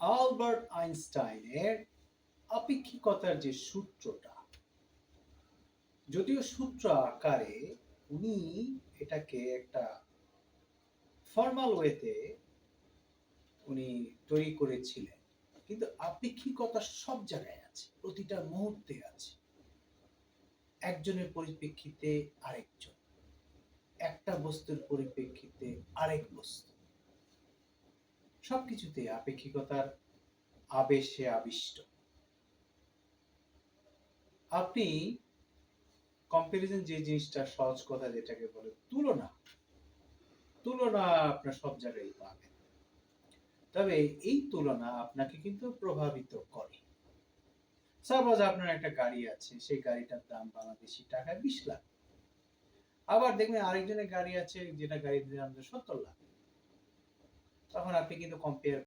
Albert আইনস্টাইনের আপেক্ষিকতার যে সূত্রটা, যদিও সূত্র আকারে উনি এটাকে একটা ফর্মাল ওয়েতে উনি তৈরি করেছিলেন। কিন্তু আপেক্ষিকতা সব জায়গায় আছে, প্রতিটা মুহূর্তে আছে। একজনের পরিপ্রেক্ষিতে আরেকজন, একটা বস্তুর পরিপ্রেক্ষিতে আরেক বস্তু। সবকিছুতে আপেক্ষিকতার আবেশে আবিষ্ট। আপনি কম্পারিজন যে জিনিসটা সহজ কথা যেটাকে বলে তুলনা তুলনা আপনার সব জায়গায় পাবেন। তবে এই তুলনা আপনাকে কিন্তু প্রভাবিত করে। সাপোজ আপনার একটা গাড়ি আছে, সেই গাড়িটার দাম বাংলাদেশি টাকায় বিশ লাখ। আবার দেখবেন আরেকজনের গাড়ি আছে, যেটা গাড়ির দাম সত্তর লাখ। তখন আপনি কিন্তু কম্পেয়ার